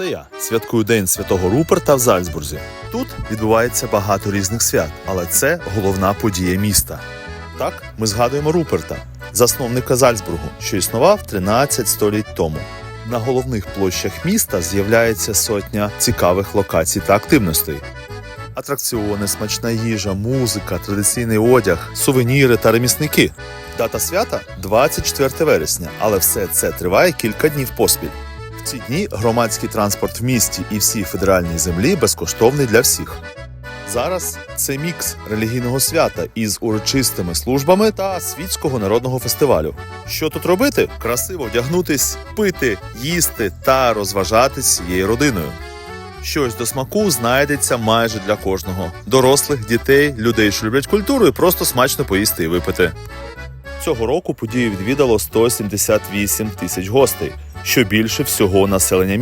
Це я святкую День Святого Руперта в Зальцбурзі. Тут відбувається багато різних свят, але це головна подія міста. Так, ми згадуємо Руперта, засновника Зальцбургу, що існував 13 століть тому. На головних площах міста з'являється сотня цікавих локацій та активностей. Атракціони, смачна їжа, музика, традиційний одяг, сувеніри та ремісники. Дата свята 24 вересня, але все це триває кілька днів поспіль. В ці дні громадський транспорт в місті і всій федеральній землі безкоштовний для всіх. Зараз це мікс релігійного свята із урочистими службами та світського народного фестивалю. Що тут робити? Красиво вдягнутись, пити, їсти та розважатись всією родиною. Щось до смаку знайдеться майже для кожного: дорослих, дітей, людей, що люблять культуру, і просто смачно поїсти і випити. Цього року подію відвідало 178 тисяч гостей, що більше всього населення міста.